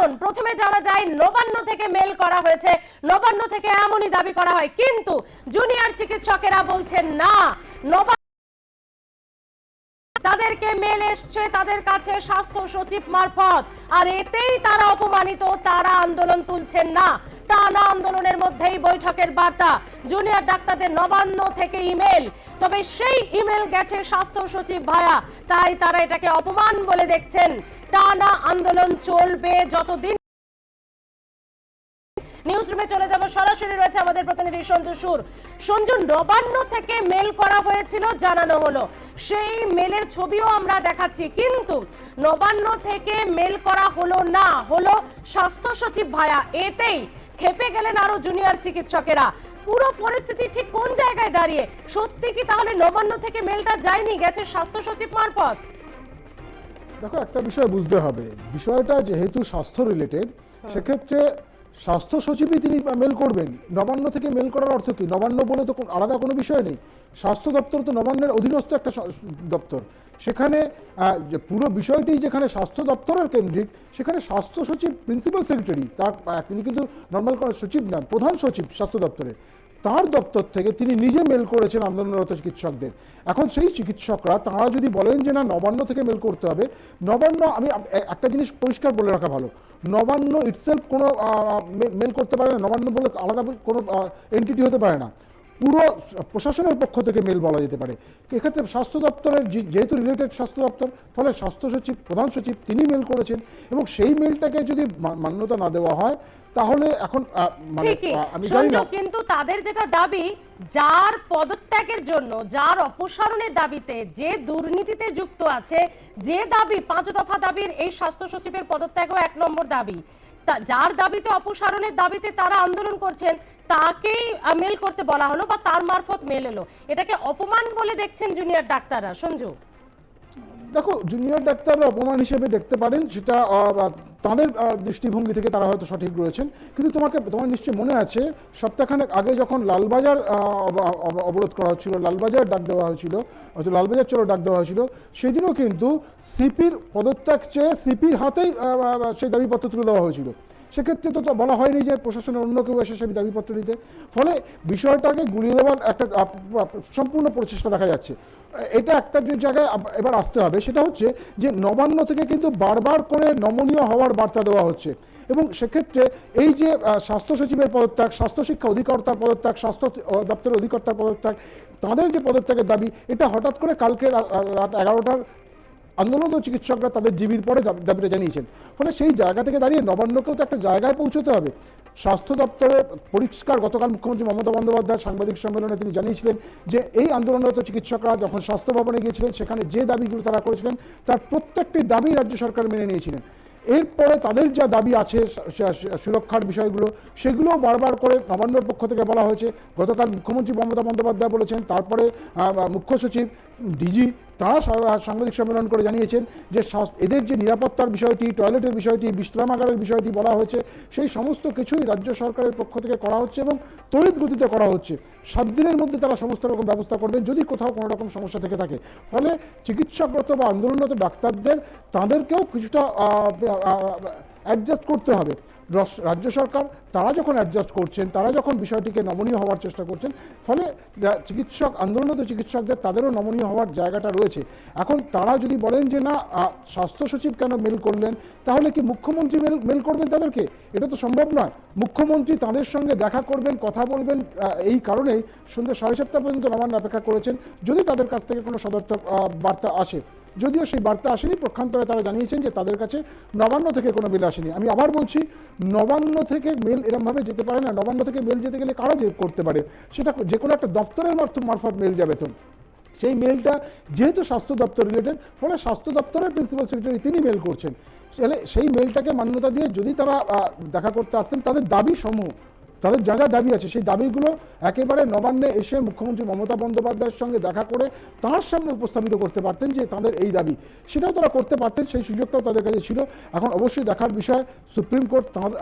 কারণ প্রথমে জানা যায় নবান্ন থেকে মেল করা হয়েছে, নবান্ন থেকে এমনই দাবি করা হয়। কিন্তু জুনিয়র চিকিৎসকেরা বলছেন, না, নবান্ন তাদেরকে মেল এসছে তাদের কাছে স্বাস্থ্য সচিব মারফত। আর এতেই তারা অপমানিত, তারা আন্দোলন তুলছেন না। টানা আন্দোলনের মধ্যেই বৈঠকের বার্তা। জুনিয়র ডাক্তারদের নবান্ন থেকে ইমেল। তবে সেই ইমেল গেছে স্বাস্থ্য সচিব ভায়া। তাই তারা এটাকে অপমান বলে দেখছেন। টানা আন্দোলন চলবে যতদিন নিউজ রুমে চলে যাব। সরাসরি রয়েছে আমাদের প্রতিনিধি সঞ্জু সুর। সঞ্জু নবান্ন থেকে মেল করা হয়েছিল জানানো হলো। সেই মেলের ছবিও আমরা দেখাচ্ছি কিন্তু নবান্ন থেকে মেল করা হলো না হলো স্বাস্থ্য সচিব ভায়া। এতেই খেপে গেলেন আরও জুনিয়র চিকিৎসকেরা। পুরো পরিস্থিতি ঠিক কোন জায়গায় দাঁড়িয়ে? সত্যি কি তাহলে নবান্ন থেকে মেলটা যায়নি গেছে স্বাস্থ্য সচিব মারফত? দেখো একটা বিষয় বুঝতে হবে। বিষয়টা যেহেতু স্বাস্থ্য রিলেটেড সেক্ষেত্রে স্বাস্থ্য সচিবই তিনি মেল করবেন। নবান্ন থেকে মেল করার অর্থ কি? নবান্ন বলে তো আলাদা কোনো বিষয় নেই। স্বাস্থ্য দপ্তর তো নবান্নের অধীনস্থ একটা দপ্তর। সেখানে যে পুরো বিষয়টি যেখানে স্বাস্থ্য দপ্তরের কেন্দ্রিক, সেখানে স্বাস্থ্য সচিব প্রিন্সিপাল সেক্রেটারি তার তিনি কিন্তু নর্মাল সচিব না, প্রধান সচিব স্বাস্থ্য দপ্তরে। তার দপ্তর থেকে তিনি নিজে মেল করেছেন আন্দোলনরত চিকিৎসকদের। এখন সেই চিকিৎসকরা, তারা যদি বলেন যে না, নবান্ন থেকে মেল করতে হবে, নবান্ন আমি একটা জিনিস পরিষ্কার বলে রাখা ভালো। নবান্ন ইটসেলফ কোনো মেল করতে পারে না। নবান্ন বলে আলাদা কোনো এন্টিটি হতে পারে না। পুরো প্রশাসনের পক্ষ থেকে মেল বলা যেতে পারে। এক্ষেত্রে স্বাস্থ্য দপ্তরের যেহেতু রিলেটেড স্বাস্থ্য দপ্তর, ফলে স্বাস্থ্য সচিব, প্রধান সচিব, তিনি মেল করেছেন এবং সেই মেলটাকে যদি মান্যতা না দেওয়া হয় তাহলে এখন মানে আমি জানি না। কিন্তু তাদের যেটা দাবি যার পদত্যাগের জন্য যার অপসারণের দাবিতে যে দুর্নীতিতে যুক্ত আছে যে দাবি পাঁচ দফা দাবির এই স্বাস্থ্য সচিবের পদত্যাগও এক নম্বর দাবি। যার দাবিতে অপসারণের দাবিতে তারা আন্দোলন করছেন তাকেই মেল করতে বলা হলো বা তার মারফত মেল এলো। এটাকে অপমান বলে দেখছেন জুনিয়র ডাক্তাররা। সঞ্জু। দেখো জুনিয়র ডাক্তাররা অপমান হিসেবে দেখতে পারেন, সেটা তাদের দৃষ্টিভঙ্গি থেকে তারা হয়তো সঠিক রয়েছেন। কিন্তু তোমাকে, তোমার নিশ্চয়ই মনে আছে, সপ্তাহখানেক আগে যখন লালবাজার অবরোধ করা হচ্ছিল, লালবাজার ডাক দেওয়া হয়েছিল, হয়তো লালবাজার চলো ডাক দেওয়া হয়েছিল, সেদিনও কিন্তু সিপির পদত্যাগ চেয়ে সিপির হাতেই সেই দাবিপত্র তুলে দেওয়া হয়েছিল। সেক্ষেত্রে তো তো বলা হয়নি যে প্রশাসনের অন্য কেউ এসে সেই দাবিপত্র দিতে ফলে বিষয়টাকে গুলিয়ে দেওয়ার একটা সম্পূর্ণ প্রচেষ্টা দেখা যাচ্ছে। এটা একটা যে জায়গায় এবার আসতে হবে, সেটা হচ্ছে যে নবান্ন থেকে কিন্তু বারবার করে নমনীয় হওয়ার বার্তা দেওয়া হচ্ছে। এবং সেক্ষেত্রে এই যে স্বাস্থ্য সচিবের পদত্যাগ, স্বাস্থ্য শিক্ষা অধিকর্তার পদত্যাগ, স্বাস্থ্য দপ্তরের অধিকর্তার পদত্যাগ, তাদের যে পদত্যাগের দাবি, এটা হঠাৎ করে কালকে রাত এগারোটার আন্দোলনরত চিকিৎসকরা তাদের জীবির পরে দাবিটা জানিয়েছেন। ফলে সেই জায়গা থেকে দাঁড়িয়ে নবান্নকেও তো একটা জায়গায় পৌঁছতে হবে। স্বাস্থ্য দপ্তরে পরিষ্কার গতকাল মুখ্যমন্ত্রী মমতা বন্দ্যোপাধ্যায় সাংবাদিক সম্মেলনে তিনি জানিয়েছিলেন যে, এই আন্দোলনরত চিকিৎসকরা যখন স্বাস্থ্য ভবনে গিয়েছিলেন, সেখানে যে দাবিগুলো তারা করেছিলেন, তার প্রত্যেকটি দাবি রাজ্য সরকার মেনে নিয়েছিলেন। এরপরে তাদের যা দাবি আছে সুরক্ষার বিষয়গুলো সেগুলো বারবার করে নবান্নর পক্ষ থেকে বলা হয়েছে। গতকাল মুখ্যমন্ত্রী মমতা বন্দ্যোপাধ্যায় বলেছেন, তারপরে মুখ্য সচিব, ডিজি তারা সাংবাদিক সম্মেলন করে জানিয়েছেন যে এদের যে নিরাপত্তার বিষয়টি, টয়লেটের বিষয়টি, বিশ্রামাগারের বিষয়টি বলা হয়েছে, সেই সমস্ত কিছুই রাজ্য সরকারের পক্ষ থেকে করা হচ্ছে এবং তড়িৎ গতিতে করা হচ্ছে। সাত দিনের মধ্যে তারা সমস্ত রকম ব্যবস্থা করবেন যদি কোথাও কোনো রকম সমস্যা থেকে থাকে। ফলে চিকিৎসকরত বা আন্দোলনরত ডাক্তারদের তাদেরকেও কিছুটা অ্যাডজাস্ট করতে হবে। রাজ্য সরকার তারা যখন অ্যাডজাস্ট করছেন, তারা যখন বিষয়টিকে নমনীয় হওয়ার চেষ্টা করছেন, ফলে চিকিৎসক, আন্দোলনরত চিকিৎসকদের তাদেরও নমনীয় হওয়ার জায়গাটা রয়েছে। এখন তারা যদি বলেন যে, না স্বাস্থ্য সচিব কেন মেল করলেন? তাহলে কি মুখ্যমন্ত্রী মেল মেল করবেন তাদেরকে? এটা তো সম্ভব নয়। মুখ্যমন্ত্রী তাদের সঙ্গে দেখা করবেন, কথা বলবেন এই কারণেই সন্ধ্যে সাড়ে সাতটা পর্যন্ত নবান্ন অপেক্ষা করেছেন। যদি তাদের কাছ থেকে কোনো সদর্থক বার্তা আসে, যদিও সেই বার্তা আসেনি, প্রক্ষান্তরে তারা জানিয়েছেন যে তাদের কাছে নবান্ন থেকে কোনো মেল আসেনি। আমি আবার বলছি, নবান্ন থেকে মেল এরমভাবে যেতে পারে না। নবান্ন থেকে মেল যেতে গেলে কারা যে করতে পারে? সেটা যে কোনো একটা দপ্তরের মারফত মারফত মেল যাবে তো। সেই মেলটা যেহেতু স্বাস্থ্য দপ্তর রিলেটেড ফলে স্বাস্থ্য দপ্তরের প্রিন্সিপাল সেক্রেটারি তিনি মেল করছেন। তাহলে সেই মেলটাকে মান্যতা দিয়ে যদি তারা দেখা করতে আসতেন, তাদের দাবি সমূহ তাদের যা যা দাবি আছে, সেই দাবিগুলো একেবারে নবান্নে এসে মুখ্যমন্ত্রী মমতা বন্দ্যোপাধ্যায়ের সঙ্গে দেখা করে তার সামনে উপস্থাপিত করতে পারতেন যে তাদের এই দাবি। সেটাও তারা করতে পারতেন, সেই সুযোগটাও তাদের কাছে ছিল। এখন অবশ্যই দেখার বিষয়, সুপ্রিম কোর্ট তার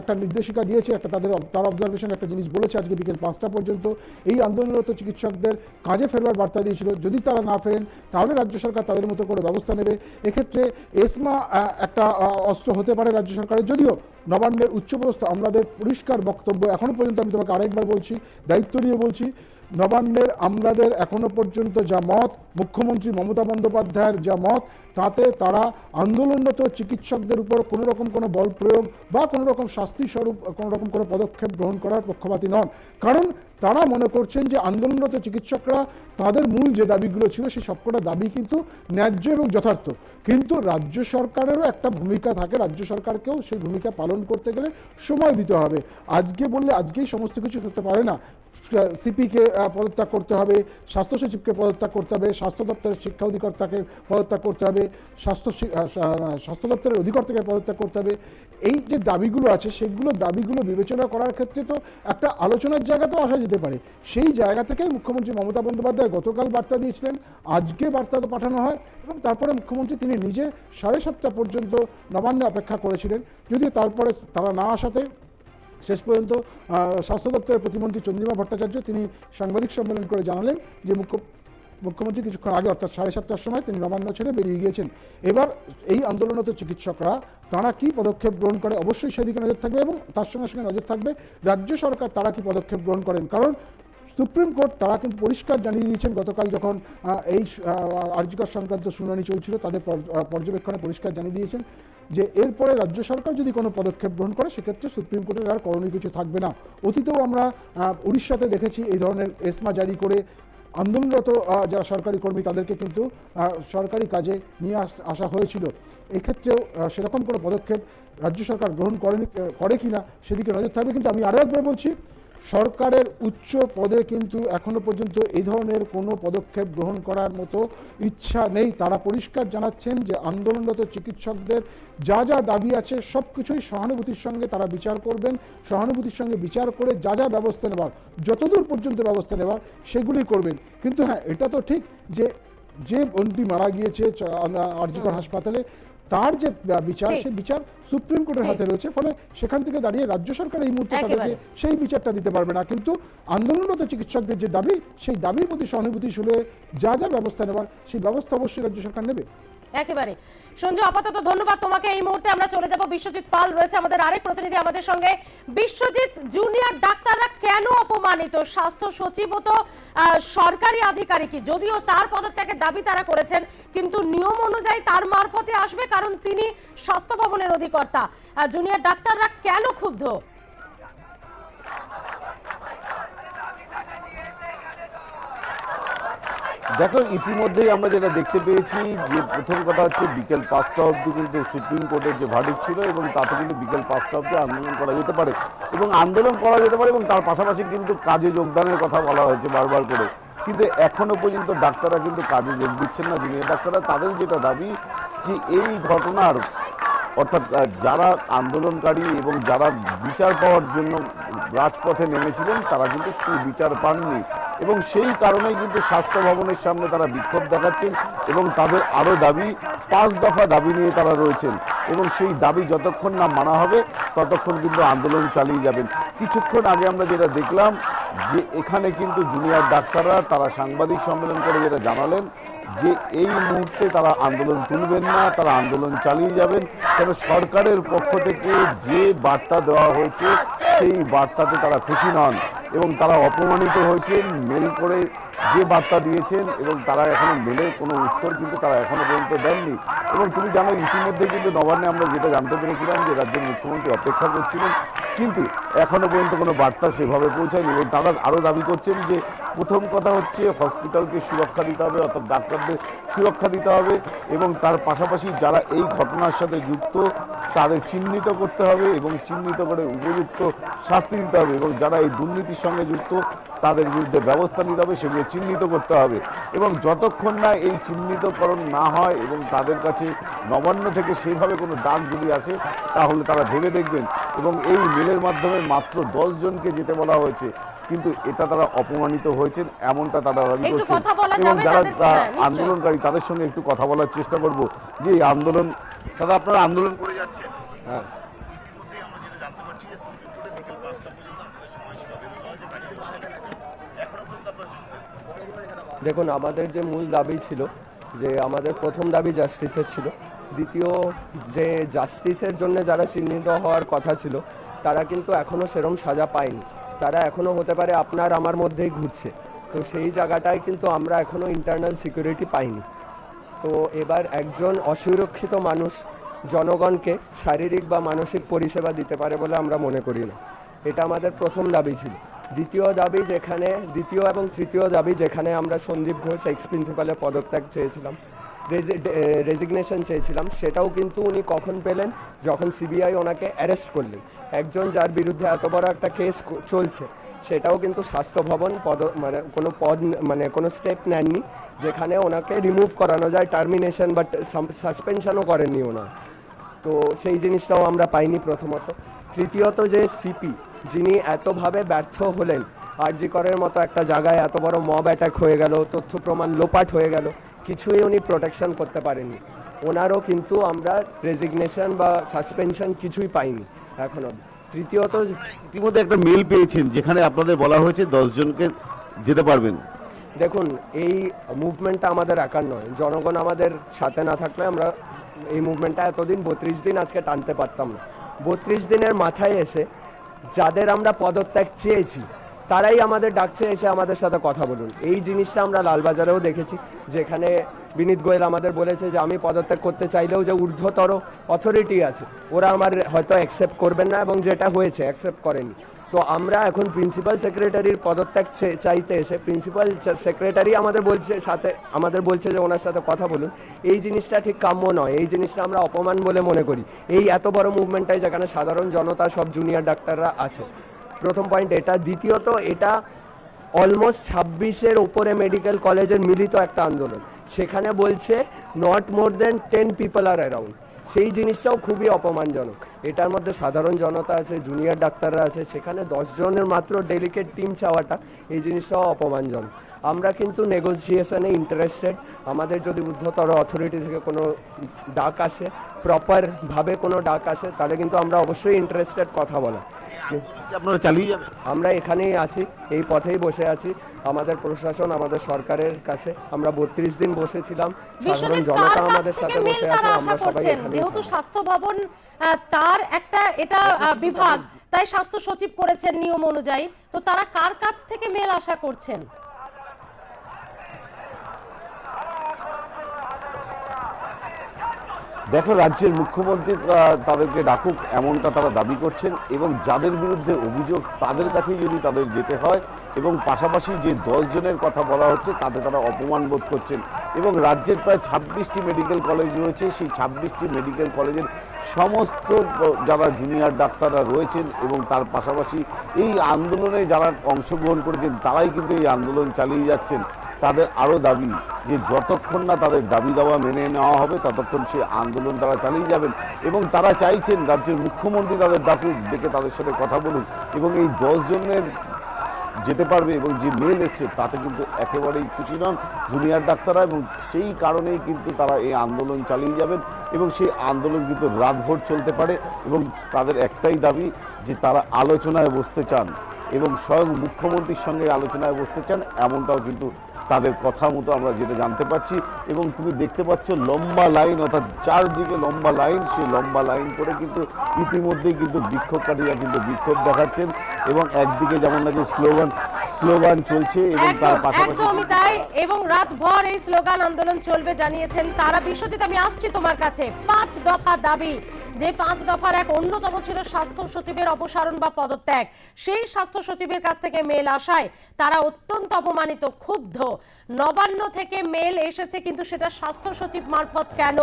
একটা নির্দেশিকা দিয়েছে, একটা তাদের তার অবজারভেশন একটা জিনিস বলেছে আজকে বিকেল পাঁচটা পর্যন্ত। এই আন্দোলনরত চিকিৎসকদের কাজে ফেরবার বার্তা দিয়েছিল। যদি তারা না ফেরেন, তাহলে রাজ্য সরকার তাদের মতো করে ব্যবস্থা নেবে। এক্ষেত্রে এসমা একটা অস্ত্র হতে পারে রাজ্য সরকারের। যদিও নবান্নের উচ্চপদস্থ আমলাদের পরিষ্কার বক্তব্য এখনও পর্যন্ত আমি তোমাকে আরেকবার বলছি দায়িত্ব নিয়ে বলছি। নবান্নের আমলাদের এখনও পর্যন্ত যা মত, মুখ্যমন্ত্রী মমতা বন্দ্যোপাধ্যায়ের যা মত, তাতে তারা আন্দোলনরত চিকিৎসকদের উপর কোনো রকম কোনো বল প্রয়োগ বা কোনো রকম শাস্তি স্বরূপ কোনো রকম কোনো পদক্ষেপ গ্রহণ করার পক্ষপাতী নন। কারণ তারা মনে করছেন যে আন্দোলনরত চিকিৎসকরা তাদের মূল যে দাবিগুলো ছিল সেই সবকটা দাবি কিন্তু ন্যায্য এবং যথার্থ। কিন্তু রাজ্য সরকারেরও একটা ভূমিকা থাকে, রাজ্য সরকারকেও সেই ভূমিকা পালন করতে গেলে সময় দিতে হবে। আজকে বললে আজকেই সমস্ত কিছু হতে পারে না। সিপিকে পদত্যাগ করতে হবে, স্বাস্থ্য সচিবকে পদত্যাগ করতে হবে, স্বাস্থ্য দপ্তরের শিক্ষা অধিকর্তাকে পদত্যাগ করতে হবে, স্বাস্থ্য স্বাস্থ্য দপ্তরের অধিকর্তাকে পদত্যাগ করতে হবে। এই যে দাবিগুলো আছে, সেগুলো দাবিগুলো বিবেচনা করার ক্ষেত্রে তো একটা আলোচনার জায়গা তো আসা যেতে পারে। সেই জায়গা থেকে মুখ্যমন্ত্রী মমতা বন্দ্যোপাধ্যায় গতকাল বার্তা দিয়েছিলেন, আজকে বার্তা পাঠানো হয় এবং তারপরে মুখ্যমন্ত্রী তিনি নিজে সাড়ে সাতটা পর্যন্ত নবান্নে অপেক্ষা করেছিলেন। যদিও তারপরে তারা না আসাতে শেষ পর্যন্ত স্বাস্থ্য দপ্তরের প্রতিমন্ত্রী চন্দ্রিমা ভট্টাচার্য তিনি সাংবাদিক সম্মেলন করে জানালেন যে মুখ্য, মুখ্যমন্ত্রী কিছুক্ষণ আগে, অর্থাৎ সাড়ে সাতটার সময় তিনি নবান্ন ছেড়ে বেরিয়ে গিয়েছেন। এবার এই আন্দোলনরত চিকিৎসকরা, তারা কি পদক্ষেপ গ্রহণ করে? অবশ্যই সেদিকে নজর থাকবে এবং তার সঙ্গে সঙ্গে নজর থাকবে রাজ্য সরকার তারা কি পদক্ষেপ গ্রহণ করেন? কারণ সুপ্রিম কোর্ট তারা কিন্তু পরিষ্কার জানিয়ে দিয়েছেন গতকাল যখন এই আর্জিকর সংক্রান্ত শুনানি চলছিল, তাদের পর্যবেক্ষণে পরিষ্কার জানিয়ে দিয়েছেন যে এরপরে রাজ্য সরকার যদি কোনো পদক্ষেপ গ্রহণ করে, সেক্ষেত্রে সুপ্রিম কোর্টের আর করণীয় কিছু থাকবে না। অতীতেও আমরা উড়িষ্যাতে দেখেছি এই ধরনের এসমা জারি করে আন্দোলনরত যারা সরকারি কর্মী, তাদেরকে কিন্তু সরকারি কাজে নিয়ে আসা হয়েছিল। এক্ষেত্রেও সেরকম কোনো পদক্ষেপ রাজ্য সরকার গ্রহণ করেনি, করে কিনা, সেদিকে নজর থাকবে। কিন্তু আমি আরও একবার বলছি সরকারের উচ্চ পদে কিন্তু এখনও পর্যন্ত এই ধরনের কোনো পদক্ষেপ গ্রহণ করার মতো ইচ্ছা নেই। তারা পরিষ্কার জানাচ্ছেন যে আন্দোলনরত চিকিৎসকদের যা যা দাবি আছে সব কিছুই সহানুভূতির সঙ্গে তারা বিচার করবেন। সহানুভূতির সঙ্গে বিচার করে যা যা ব্যবস্থা নেবার যতদূর পর্যন্ত ব্যবস্থা নেবার সেগুলি করবেন। কিন্তু হ্যাঁ এটা তো ঠিক যে যে বোনটি মারা গিয়েছে আরজিকর হাসপাতালে তার যে বিচার সেই বিচার সুপ্রিম কোর্টের। হাতে রয়েছে। ফলে সেখান থেকে দাঁড়িয়ে রাজ্য সরকার এই মুহূর্তে তাদেরকে সেই বিচারটা দিতে পারবে না। কিন্তু আন্দোলনরত চিকিৎসকদের যে দাবি সেই দাবির প্রতি সহানুভূতি শুনে যা যা ব্যবস্থা নেবার সেই ব্যবস্থা অবশ্যই রাজ্য সরকার নেবে। একেবারে। সঞ্জু আপাতত ধন্যবাদ তোমাকে। এই মুহূর্তে আমরা চলে যাব বিশ্বজিৎ পাল। রয়েছে আমাদের আরেক প্রতিনিধি আমাদের সঙ্গে। বিশ্বজিৎ জুনিয়র ডাক্তাররা কেন অপমানিত? স্বাস্থ্য সচিব তো আহ, সরকারি আধিকারিকই। যদিও তার পদত্যাগের দাবি তারা করেছেন কিন্তু নিয়ম অনুযায়ী তার মারফতে আসবে কারণ তিনি স্বাস্থ্য ভবনের অধিকর্তা। জুনিয়র ডাক্তাররা কেন ক্ষুব্ধ? দেখো, ইতিমধ্যেই আমরা যেটা দেখতে পেয়েছি যে প্রথম কথা হচ্ছে বিকেল পাঁচটা অবধি কিন্তু সুপ্রিম কোর্টের যে ভার্ডিক ছিল এবং তাতে কিন্তু বিকেল পাঁচটা অবধি আন্দোলন করা যেতে পারে এবং আন্দোলন করা যেতে পারে এবং তার পাশাপাশি কিন্তু কাজে যোগদানের কথা বলা হয়েছে বারবার করে। কিন্তু এখনও পর্যন্ত ডাক্তাররা কিন্তু কাজে যোগ দিচ্ছেন না, জুনিয়র ডাক্তাররা। তাদের যেটা দাবি যে এই ঘটনার অর্থাৎ যারা আন্দোলনকারী এবং যারা বিচার পাওয়ার জন্য রাজপথে নেমেছিলেন, তারা কিন্তু সুবিচার পাননি। এবং সেই কারণেই কিন্তু স্বাস্থ্য ভবনের সামনে তারা বিক্ষোভ দেখাচ্ছেন এবং তাদের আরও দাবি, পাঁচ দফা দাবি নিয়ে তারা রয়েছেন এবং সেই দাবি যতক্ষণ না মানা হবে, ততক্ষণ কিন্তু আন্দোলন চালিয়ে যাবেন। কিছুক্ষণ আগে আমরা যেটা দেখলাম যে এখানে কিন্তু জুনিয়র ডাক্তাররা, তারা সাংবাদিক সম্মেলন করে যেটা জানালেন যে এই মুহূর্তে তারা আন্দোলন তুলবেন না, তারা আন্দোলন চালিয়ে যাবেন। কেন সরকারের পক্ষ থেকে যে বার্তা দেওয়া হয়েছে, সেই বার্তাতে তারা খুশি নন। এবং তারা অপমানিত হয়েছেন মেল করে যে বার্তা দিয়েছেন এবং তারা এখনও মেলের কোনো উত্তর কিন্তু তারা এখনও পর্যন্ত দেননি। এবং তুমি জানো, ইতিমধ্যে কিন্তু নবান্নে আমরা যেটা জানতে পেরেছিলাম যে রাজ্যের মুখ্যমন্ত্রী অপেক্ষা করছিলেন, কিন্তু এখনও পর্যন্ত কোনো বার্তা সেভাবে পৌঁছায়নি। এবং তারা আরও দাবি করছেন যে প্রথম কথা হচ্ছে হসপিটালকে সুরক্ষা দিতে হবে, অর্থাৎ ডাক্তারদের সুরক্ষা দিতে হবে এবং তার পাশাপাশি যারা এই ঘটনার সাথে যুক্ত, তাদের চিহ্নিত করতে হবে এবং চিহ্নিত করে উপযুক্ত শাস্তি দিতে হবে। এবং যারা এই দুর্নীতির সঙ্গে যুক্ত, তাদের বিরুদ্ধে ব্যবস্থা নিতে হবে, সেগুলো চিহ্নিত করতে হবে। এবং যতক্ষণ না এই চিহ্নিতকরণ না হয় এবং তাদের কাছে নবান্ন থেকে সেইভাবে কোনো ডাক যদি আসে তাহলে তারা ভেবে দেখবেন। এবং এই মেলের মাধ্যমে মাত্র দশ জনকে যেতে বলা হয়েছে কিন্তু এটা তারা অপমানিত হয়েছেন এমনটা তারা দাবি করছেন। এবং যারা হ্যাঁ। আন্দোলনকারী তাদের সঙ্গে একটু কথা বলার চেষ্টা করব যে এই আন্দোলন দাদা আপনারা আন্দোলন করে যাচ্ছেন। হ্যাঁ। দেখুন, আমাদের যে মূল দাবি ছিল যে আমাদের প্রথম দাবি জাস্টিসের ছিল, দ্বিতীয় যে জাস্টিসের জন্য যারা চিহ্নিত হওয়ার কথা ছিল, তারা কিন্তু এখনও সেরম সাজা পায়নি। তারা এখনও হতে পারে আপনার আমার মধ্যেই ঘুরছে। তো সেই জায়গাটায় কিন্তু আমরা এখনও ইন্টারনাল সিকিউরিটি পাইনি। তো এবার একজন অসুরক্ষিত মানুষ জনগণকে শারীরিক বা মানসিক পরিষেবা দিতে পারে বলে আমরা মনে করি না। এটা আমাদের প্রথম দাবি ছিল। দ্বিতীয় দাবি যেখানে, দ্বিতীয় এবং তৃতীয় দাবি যেখানে আমরা সন্দীপ ঘোষ এক্স প্রিন্সিপালের পদত্যাগ চেয়েছিলাম রেজিগনেশন চেয়েছিলাম, সেটাও কিন্তু উনি কখন পেলেন? যখন সিবিআই ওনাকে অ্যারেস্ট করলেন। একজন যার বিরুদ্ধে এত বড় একটা কেস চলছে, সেটাও কিন্তু স্বাস্থ্য ভবন পদ মানে কোনো পদ মানে কোনো স্টেপ নেননি, যেখানে ওনাকে রিমুভ করানো যায় টার্মিনেশন বা সাসপেনশনও করেননি ওনার। তো সেই জিনিসটাও আমরা পাইনি প্রথমত। তৃতীয়ত যে সিপি যিনি এতভাবে ব্যর্থ হলেন আরজি করের মতো একটা জায়গায় এত বড় মব অ্যাটাক হয়ে গেল তথ্য প্রমাণ লোপাট হয়ে গেল কিছুই উনি প্রোটেকশন করতে পারেননি। ওনারও কিন্তু আমরা রেজিগনেশন বা সাসপেনশন কিছুই পাইনি এখনও তৃতীয়ত ইতিমধ্যে একটা মেল পেয়েছেন যেখানে আপনাদের বলা হয়েছে দশজনকে যেতে পারবেন। দেখুন এই মুভমেন্টটা আমাদের একার নয়। জনগণ আমাদের সাথে না থাকলে আমরা এই মুভমেন্টটা এতদিন বত্রিশ দিন আজকে টানতে পারতাম না। বত্রিশ দিনের মাথায় এসে যাদের আমরা পদত্যাগ চেয়েছি, তারাই আমাদের ডাকছে, এসে আমাদের সাথে কথা বলুন। এই জিনিসটা আমরা লালবাজারেও দেখেছি, যেখানে বিনীত গোয়েল আমাদের বলেছে যে, আমি পদত্যাগ করতে চাইলেও যে ঊর্ধ্বতর অথরিটি আছে, ওরা আমার হয়তো অ্যাকসেপ্ট করবেন না এবং যেটা হয়েছে অ্যাকসেপ্ট করেনি। তো আমরা এখন প্রিন্সিপাল সেক্রেটারির পদত্যাগ চাইতে এসে প্রিন্সিপাল সেক্রেটারি আমাদের বলছে সাথে, আমাদের বলছে যে ওনার সাথে কথা বলুন। এই জিনিসটা ঠিক কাম্য নয়, এই জিনিসটা আমরা অপমান বলে মনে করি। এই এত বড় মুভমেন্টটাই যেখানে সাধারণ জনতা, সব জুনিয়র ডাক্তাররা আছে। প্রথম পয়েন্ট এটা। দ্বিতীয়ত, এটা অলমোস্ট ছাব্বিশের উপরে মেডিকেল কলেজের মিলিত একটা আন্দোলন। সেখানে বলছে not more than ten people are around সেই জিনিসটাও খুবই অপমানজনক। এটার মধ্যে সাধারণ জনতা আছে জুনিয়র ডাক্তাররা আছে, সেখানে দশজনের মাত্র ডেলিকেট টিম চাওয়াটা এই জিনিসটাও অপমানজনক। আমরা কিন্তু নেগোসিয়েশনে ইন্টারেস্টেড আমাদের যদি ঊর্ধ্বতর অথরিটি থেকে কোনো ডাক আসে প্রপারভাবে কোনো ডাক আসে, তাহলে কিন্তু আমরা অবশ্যই ইন্টারেস্টেড কথা বলা। আপনারা চালিয়ে যাবেন। আমরা এখানেই আছি এই পথেই বসে আছি। আমাদের প্রশাসন আমাদের সরকারের কাছে আমরা বত্রিশ দিন বসেছিলাম। সাধারণ জনতা আমাদের সাথে বসে আছে আশা আমরা সবাই যেহেতু স্বাস্থ্য ভবন আহ, তার একটা এটা আহ, বিভাগ তাই স্বাস্থ্য সচিব করেছেন নিয়ম অনুযায়ী। তো তারা কার কাছ থেকে মেল আশা করছেন? দেখো, রাজ্যের মুখ্যমন্ত্রী তাদেরকে ডাকুক, এমনটা তারা দাবি করছেন এবং যাদের বিরুদ্ধে অভিযোগ তাদের কাছেই যদি তাদের যেতে হয় এবং পাশাপাশি যে দশ জনের কথা বলা হচ্ছে তাতে তারা অপমান বোধ করছেন এবং রাজ্যের প্রায় ছাব্বিশটি মেডিকেল কলেজ রয়েছে, সেই ছাব্বিশটি মেডিকেল কলেজের সমস্ত যারা জুনিয়র ডাক্তাররা রয়েছেন এবং তার পাশাপাশি এই আন্দোলনে যারা অংশগ্রহণ করেছেন তারাই কিন্তু এই আন্দোলন চালিয়ে যাচ্ছেন। তাদের আরও দাবি যে যতক্ষণ না তাদের দাবি দাওয়া মেনে নেওয়া হবে, ততক্ষণ সে আন্দোলন তারা চালিয়ে যাবেন। এবং তারা চাইছেন রাজ্যের মুখ্যমন্ত্রী তাদের ডাকুক, ডেকে তাদের সাথে কথা বলুন এবং এই দশ জনের যেতে পারবে এবং যে মেল এসছে, তাতে কিন্তু একেবারেই খুশি নন জুনিয়র ডাক্তাররা এবং সেই কারণেই কিন্তু তারা এই আন্দোলন চালিয়ে যাবেন এবং সেই আন্দোলন কিন্তু রাতভর চলতে পারে এবং তাদের একটাই দাবি যে তারা আলোচনায় বসতে চান এবং স্বয়ং মুখ্যমন্ত্রীর সঙ্গে আলোচনায় বসতে চান, এমনটাও কিন্তু তাদের কথা মতো আমরা যেটা জানতে পারছি এবং তুমি দেখতে পাচ্ছ লম্বা লাইন, অর্থাৎ চারদিকে লম্বা লাইন, সেই লম্বা লাইন করে কিন্তু ইতিমধ্যেই কিন্তু বিক্ষোভকারীরা কিন্তু বিক্ষোভ দেখাচ্ছেন এবং একদিকে যেমন নাকি স্লোগান স্লোগান চলছে এবং তার একদম পাশাপাশি একদমই তাই। এবং রাতভর এই স্লোগান আন্দোলন চলবে জানিয়েছেন তারা। বিশ্বজিৎ আমি আসছি তোমার কাছে। পাঁচ দফা দাবি যে পাঁচ দফার এক অন্যতম ছিল স্বাস্থ্য সচিবের অপসারণ বা পদত্যাগ। সেই স্বাস্থ্য সচিবের কাছ থেকে মেল আসায় তারা অত্যন্ত অপমানিত ক্ষুব্ধ। নবান্ন থেকে মেল এসেছে, কিন্তু সেটা স্বাস্থ্য সচিব মারফত কেন?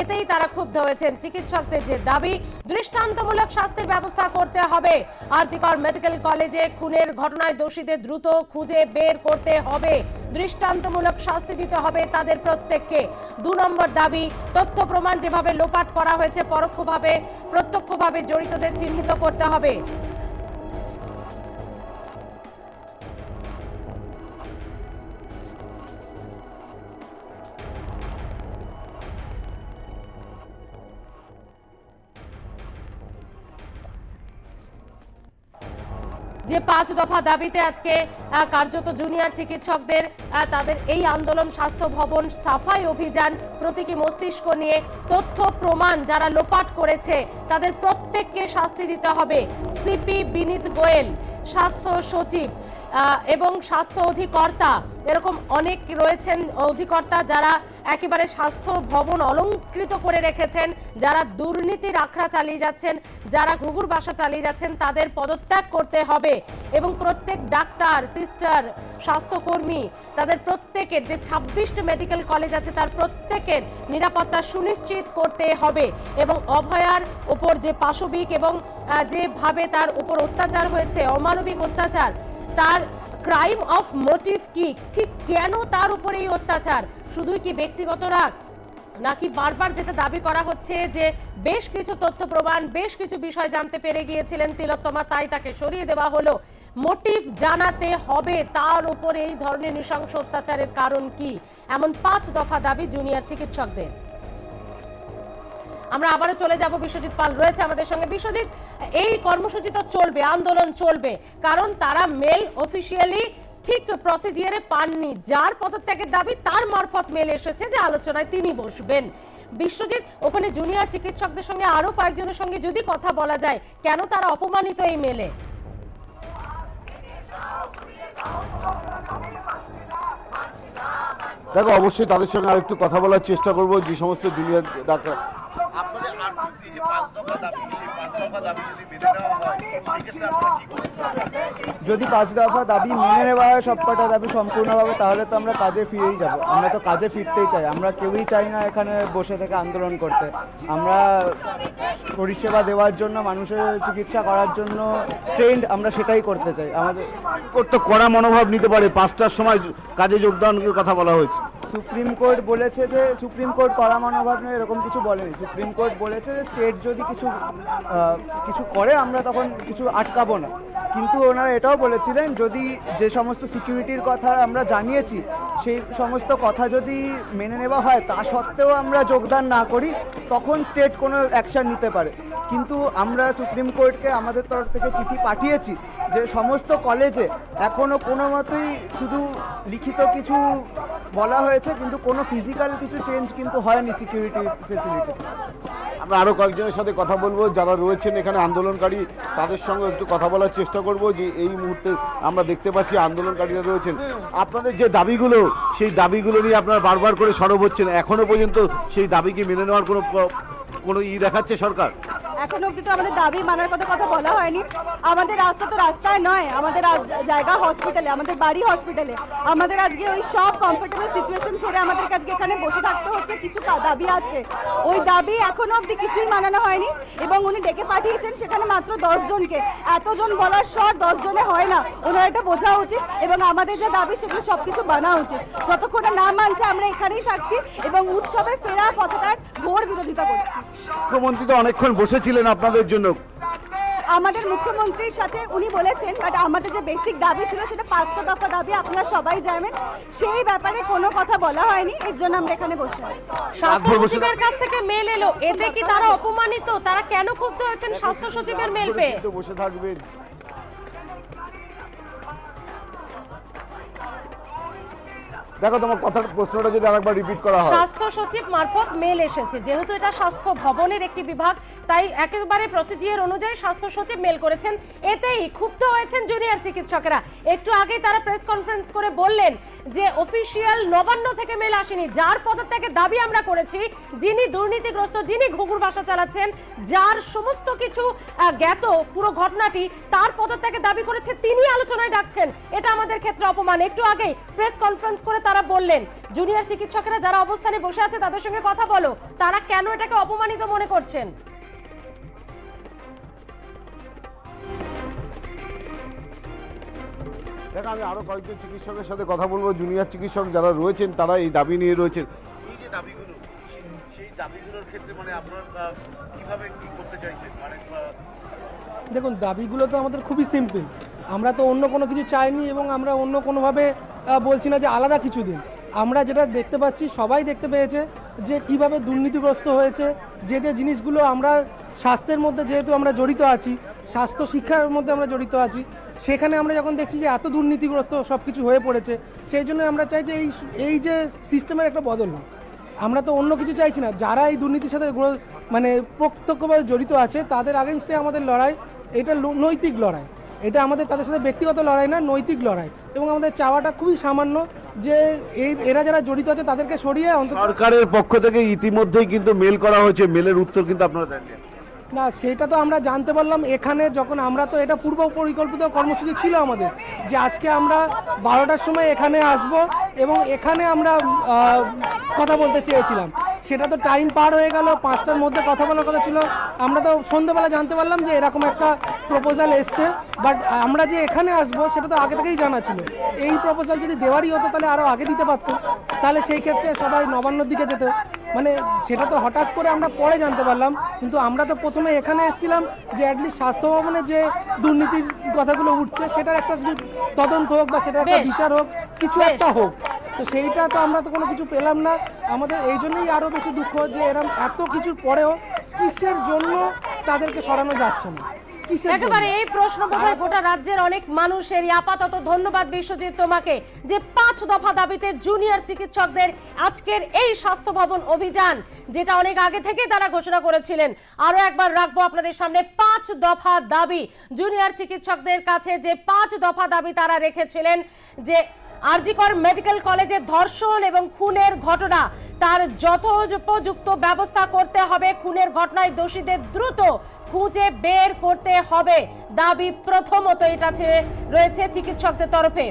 এতেই তারা ক্ষুব্ধ হয়েছেন। চিকিৎসকদের যে দাবি, দৃষ্টান্তমূলক শাস্তির ব্যবস্থা করতে হবে। আরজিকর মেডিকেল কলেজে খুনের ঘটনায় দোষীদের দ্রুত খুঁজে বের করতে হবে। দৃষ্টান্তমূলক শাস্তি দিতে হবে তাদের প্রত্যেককে। দু নম্বর দাবি, তথ্য প্রমাণ যেভাবে লোপাট করা হয়েছে, পরোক্ষভাবে, প্রত্যক্ষভাবে জড়িতদের চিহ্নিত করতে হবে। যে পাঁচ দফা দাবিতে আজকে কার্যত জুনিয়র চিকিৎসকদের তাদের এই আন্দোলন, স্বাস্থ্য ভবন সাফাই অভিযান প্রতীকী মস্তিষ্ক নিয়ে তথ্য, প্রমাণ যারা লোপাট করেছে, তাদের প্রত্যেককে শাস্তি দিতে হবে। সিপি বিনীত গোয়েল, স্বাস্থ্য সচিব এবং স্বাস্থ্য অধিকর্তা, এরকম অনেক রয়েছেন অধিকর্তা যারা একেবারে স্বাস্থ্য ভবন অলঙ্কৃত করে রেখেছেন, যারা দুর্নীতির আখড়া চালিয়ে যাচ্ছেন, যারা ঘুঘুর বাসা চালিয়ে যাচ্ছেন, তাদের পদত্যাগ করতে হবে। এবং প্রত্যেক ডাক্তার, সিস্টার, স্বাস্থ্যকর্মী, তাদের প্রত্যেকের যে ছাব্বিশটি মেডিকেল কলেজ আছে, তার প্রত্যেকের নিরাপত্তা সুনিশ্চিত করতে হবে। এবং অভয়ার ওপর যে পাশবিক এবং যেভাবে তার উপর অত্যাচার হয়েছে, অমানবিক অত্যাচার তার ক্রাইম অফ মোটিভ কি? ঠিক কেন তার উপরে এই অত্যাচার? শুধুই কি ব্যক্তিগত রাগ নাকি বারবার যেটা দাবি করা হচ্ছে যে বেশ কিছু তথ্য প্রমাণ, বেশ কিছু বিষয় জানতে পেরে গিয়েছিলেন তিলোত্তমা, তাই তাকে সরিয়ে দেওয়া হলো। মোটিভ জানাতে হবে, তার উপর এই ধরনের নৃশংস অত্যাচারের কারণ কি? এমন পাঁচ দফা দাবি জুনিয়র চিকিৎসকদের। আমরা আবারও চলে যাব। বিশ্বজিৎ পাল রয়েছে আমাদের সঙ্গে। বিশ্বজিৎ, এই কর্মসূচি তো চলবে, আন্দোলন চলবে, কারণ তারা মেল অফিসিয়ালি ঠিক প্রসিজিয়ারে পাননি। যার পদত্যাগের দাবি, তার মারফত মেল এসেছে যে আলোচনায় তিনি বসবেন। বিশ্বজিৎ, ওখানে জুনিয়র চিকিৎসকদের সঙ্গে আরও কয়েকজনের সঙ্গে যদি কথা বলা যায়, কেন তারা অপমানিত এই মেলে? দেখো, অবশ্যই তাদের সঙ্গে আরেকটু কথা বলার চেষ্টা করব। যে সমস্ত জুনিয়র ডাক্তার আপনাদের আর্থিক যে পাঁচ দফা দাবি সেই যদি পাঁচ দফা দাবি মেনে নেওয়া হয় সবকটা দাবি সম্পূর্ণভাবে তাহলে তো আমরা কাজে ফিরেই যাব। আমরা তো কাজে ফিরতেই চাই। আমরা কেউই চাই না এখানে বসে থেকে আন্দোলন করতে। আমরা পরিষেবা দেওয়ার জন্য মানুষের চিকিৎসা করার জন্য ট্রেন্ড আমরা সেটাই করতে চাই। আমাদের করতে কড়া মনোভাব নিতে পারে। পাঁচটার সময় কাজে যোগদানের কথা বলা হয়েছে। সুপ্রিম কোর্ট বলেছে যে সুপ্রিম কোর্ট করা মনোভাব নেই এরকম কিছু বলেনি। সুপ্রিম কোর্ট বলেছে যে স্টেট যদি কিছু কিছু করে, আমরা তখন কিছু আটকাবো না। কিন্তু ওনারা এটাও বলেছিলেন, যদি যে সমস্ত সিকিউরিটির কথা আমরা জানিয়েছি, সেই সমস্ত কথা যদি মেনে নেওয়া হয়, তা সত্ত্বেও আমরা যোগদান না করি, তখন স্টেট কোনো অ্যাকশন নিতে পারে। কিন্তু আমরা সুপ্রিম কোর্টকে আমাদের তরফ থেকে চিঠি পাঠিয়েছি যে সমস্ত কলেজে এখনও কোনো মতোই শুধু লিখিত কিছু বলা হয়েছে, কিন্তু কোনো ফিজিক্যাল কিছু চেঞ্জ কিন্তু হয়নি সিকিউরিটি ফেসিলিটি আমরা আরও কয়েকজনের সাথে কথা বলব। যারা রয়েছেন এখানে আন্দোলনকারী, তাদের সঙ্গে একটু কথা বলার চেষ্টা করব যে এই মুহূর্তে আমরা দেখতে পাচ্ছি আন্দোলনকারীরা রয়েছেন। আপনাদের যে দাবিগুলো, সেই দাবিগুলো নিয়ে আপনারা বারবার করে সরব হচ্ছেন। এখনও পর্যন্ত সেই দাবিকে মেনে নেওয়ার কোনো কোনো ই দেখাচ্ছে সরকার? এখন অব্দি তো আমাদের দাবি মানার কথা কথা বলা হয়নি। আমাদের রাস্তা তো রাস্তায় নয়, আমাদের জায়গা হসপিটালে আমাদের বাড়ি হসপিটালে আমাদের আজকে ওই সব কমফোর্টেবল সিচুয়েশন ছেড়ে আমাদেরকে আজকে এখানে বসে থাকতে হচ্ছে, কিছু দাবি আছে। ওই দাবি এখনও অবধি কিছুই মানানো হয়নি এবং উনি ডেকে পাঠিয়েছেন সেখানে মাত্র দশ জনকে। এতজন বলার স্বর দশ জনে হয় না, ওনার এটা বোঝা উচিত এবং আমাদের যে দাবি সেগুলো সব কিছু মানা উচিত। যতক্ষণ না মানছে আমরা এখানেই থাকছি এবং উৎসবে ফেরা কথাটার ঘোর বিরোধিতা করছি। মুখ্যমন্ত্রী তো অনেকক্ষণ বসেছিলেন আপনাদের জন্য। আমাদের মুখ্যমন্ত্রীর সাথে উনি বলেছেন বাট আমাদের যে বেসিক দাবি ছিল সেটা পাঁচটা দফা দাবি আপনারা সবাই জানেন সেই ব্যাপারে কোনো কথা বলা হয়নি এর জন্য আমরা এখানে বসে স্বাস্থ্য সচিবের কাছ থেকে মেল এলো। এতে কি তারা অপমানিত? তারা কেন ক্ষুব্ধ হয়েছেন? স্বাস্থ্য সচিবের মেল পেয়ে। বসে থাকবেন। দেখো তোমার কথার প্রশ্নটা যদি আরেকবার রিপিট করা হয়। স্বাস্থ্য সচিব মারফত মেল এসেছে, যেহেতু এটা স্বাস্থ্য ভবনের একটি বিভাগ, তাই একেবারে প্রসিজিয়ার অনুযায়ী স্বাস্থ্য সচিব মেল করেছেন। এতেই ক্ষুব্ধ হয়েছেন জুনিয়র চিকিৎসকেরা। একটু আগেই তারা প্রেস কনফারেন্স করে বললেন যে অফিসিয়াল নবান্ন থেকে মেল আসেনি। যার পদত্যাগের দাবি আমরা করেছি, যিনি দুর্নীতিগ্রস্ত, যিনি ঘুঘুর বাসা চালাচ্ছেন, যার সমস্ত কিছু জ্ঞাত পুরো ঘটনাটি, তার পদত্যাগের দাবি করেছে তিনি আলোচনায় ডাকছেন। এটা আমাদের ক্ষেত্রে অপমান। একটু আগেই প্রেস কনফারেন্স করে তারা বললেন জুনিয়র চিকিৎসকেরা যারা অবস্থানে বসে আছে তাদের সঙ্গে কথা বলো। তারা কেন এটাকে অপমানিত মনে করছেন? দেখো আমি আরও কয়েকজন চিকিৎসকের সাথে কথা বলব। জুনিয়র চিকিৎসক যারা রয়েছেন তারা এই দাবি নিয়ে রয়েছেন। এই যে দাবিগুলো সেই- সেই দাবিগুলোর ক্ষেত্রে মানে আপনারা কীভাবে কি করতে চাইছেন? মানে দেখুন দাবিগুলো তো আমাদের খুবই সিম্পল। আমরা তো অন্য কোনো কিছু চাইনি এবং আমরা অন্য কোনোভাবে বলছি না যে আলাদা কিছু দিন। আমরা যেটা দেখতে পাচ্ছি, সবাই দেখতে পেয়েছে যে কীভাবে দুর্নীতিগ্রস্ত হয়েছে, যে যে জিনিসগুলো আমরা স্বাস্থ্যের মধ্যে যেহেতু আমরা জড়িত আছি, স্বাস্থ্য শিক্ষার মধ্যে আমরা জড়িত আছি, সেখানে আমরা যখন দেখছি যে এত দুর্নীতিগ্রস্ত সব কিছু হয়ে পড়েছে, সেই জন্য আমরা চাই যে এই এই যে সিস্টেমের একটা বদল আমরা তো অন্য কিছু চাইছি না। যারা এই দুর্নীতির সাথে মানে প্রত্যক্ষভাবে জড়িত আছে, তাদের আগেনস্টে আমাদের লড়াই, এটা নৈতিক লড়াই। এটা আমাদের তাদের সাথে ব্যক্তিগত লড়াই না নৈতিক লড়াই। এবং আমাদের চাওয়াটা খুবই সামান্য যে এই এরা যারা জড়িত আছে তাদেরকে সরিয়ে সরকারের পক্ষ থেকে ইতিমধ্যেই কিন্তু মেল করা হয়েছে মেলের উত্তর কিন্তু আপনারা দেননি। না সেটা তো আমরা জানতে পারলাম। এখানে যখন আমরা তো এটা পূর্ব পরিকল্পিত কর্মসূচি ছিল আমাদের যে আজকে আমরা বারোটার সময় এখানে আসব এবং এখানে আমরা কথা বলতে চেয়েছিলাম। সেটা তো টাইম পার হয়ে গেল পাঁচটার মধ্যে কথা বলার কথা ছিল। আমরা তো সন্ধ্যেবেলা জানতে পারলাম যে এরকম একটা প্রপোজাল এসছে। বাট আমরা যে এখানে আসব সেটা তো আগে থেকেই জানা ছিল। এই প্রপোজাল যদি দেওয়ারই হতো তাহলে আরও আগে দিতে পারতো। তাহলে সেই ক্ষেত্রে সবাই নবান্নর দিকে যেত। মানে সেটা তো হঠাৎ করে আমরা পরে জানতে পারলাম। কিন্তু আমরা তো প্রথমে এখানে এসেছিলাম যে অ্যাটলিস্ট স্বাস্থ্য ভবনে যে দুর্নীতির কথাগুলো উঠছে সেটার একটা তদন্ত হোক বা সেটার একটা। বিচার হোক কিছু একটা হোক। তো সেইটা তো আমরা তো কোনো কিছু পেলাম না। আমাদের এই জন্যই আরও বেশি দুঃখ যে এরম এত কিছুর পরেও কিসের জন্য তাদেরকে সরানো যাচ্ছে না? একেবারে এই প্রশ্ন বোধহয় গোটা রাজ্যের অনেক মানুষেরই আপাতত ধন্যবাদ বিশ্বজিৎ তোমাকে যে পাঁচ দফা দাবিতে জুনিয়র চিকিৎসকদের আজকের এই স্বাস্থ্য ভবন অভিযান যেটা অনেক আগে থেকেই তারা ঘোষণা করেছিলেন। আরও একবার রাখব আপনাদের সামনে পাঁচ দফা দাবি। জুনিয়র চিকিৎসকদের কাছে যে পাঁচ দফা দাবি তারা রেখেছিলেন যে আরজিকর মেডিকেল কলেজে ধর্ষণ এবং খুনের ঘটনা। তার যথোপযুক্ত ব্যবস্থা করতে হবে। খুনের ঘটনায় দোষীদের দ্রুত খুঁজে বের করতে হবে। দাবি প্রথমত এটা রয়েছে চিকিৎসকদের তরফে।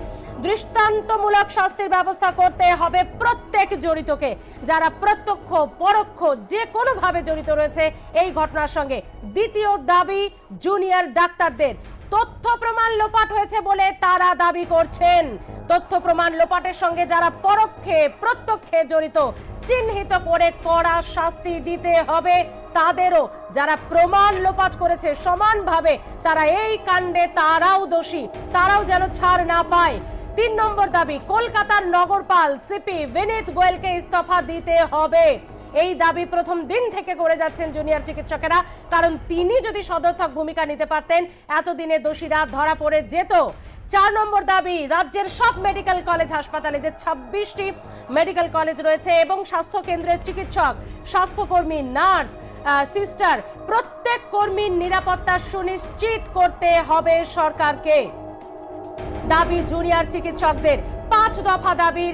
দৃষ্টান্তমূলক শাস্তির ব্যবস্থা করতে হবে প্রত্যেক জড়িতকে। যারা প্রত্যক্ষ, পরোক্ষ যে কোনোভাবে জড়িত রয়েছে এই ঘটনার সঙ্গে। দ্বিতীয় দাবি, জুনিয়র ডাক্তারদের। তথ্য প্রমাণ লোপাট হয়েছে বলে তারা দাবি করছেন। তথ্য প্রমাণ লোপাটের সঙ্গে যারা পরোক্ষে, প্রত্যক্ষে জড়িত, চিহ্নিত করে কড়া শাস্তি দিতে হবে তাদেরও। যারা প্রমাণ লোপাট করেছে সমানভাবে, তারা এই কাণ্ডে তারাও দোষী, তারাও যেন ছাড় না পায়। তিন নম্বর দাবি, কলকাতার নগরপাল সিপি বিনীত গোয়েলকে ইস্তফা দিতে হবে। এই দাবি প্রথম দিন থেকে করে যাচ্ছেন জুনিয়র চিকিৎসকেরা। কারণ তিনি যদি সদর্থক ভূমিকা নিতে পারতেন, এতদিনে দোষীরা ধরা পড়ে যেত। চার নম্বর দাবি, রাজ্যের সব মেডিকেল কলেজ হাসপাতালে যে ছাব্বিশটি মেডিকেল কলেজ রয়েছে এবং স্বাস্থ্য কেন্দ্রের চিকিৎসক, স্বাস্থ্যকর্মী, নার্স সিস্টার, প্রত্যেক কর্মীর নিরাপত্তা সুনিশ্চিত করতে হবে সরকারকে। দাবি জুনিয়র চিকিৎসকদের। পাঁচ দফা দাবির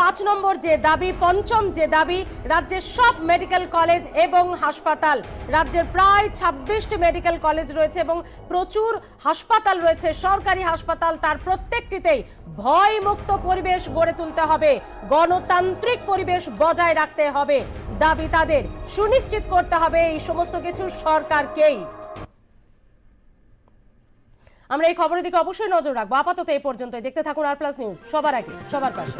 পাঁচ নম্বর যে দাবি, পঞ্চম যে দাবি, রাজ্যের সব মেডিকেল কলেজ এবং হাসপাতাল। রাজ্যের প্রায় ছাব্বিশটি মেডিকেল কলেজ রয়েছে এবং প্রচুর হাসপাতাল রয়েছে। সরকারি হাসপাতাল তার প্রত্যেকটিতেই ভয় মুক্ত পরিবেশ গড়ে তুলতে হবে। গণতান্ত্রিক পরিবেশ বজায় রাখতে হবে। দাবি তাদের। সুনিশ্চিত করতে হবে এই সমস্ত কিছু সরকারকেই। আমরা এই খবরের দিকে অবশ্যই নজর রাখব। আপাতত এই পর্যন্তই। দেখতে থাকুন আর প্লাস নিউজ সবার আগে, সবার পাশে।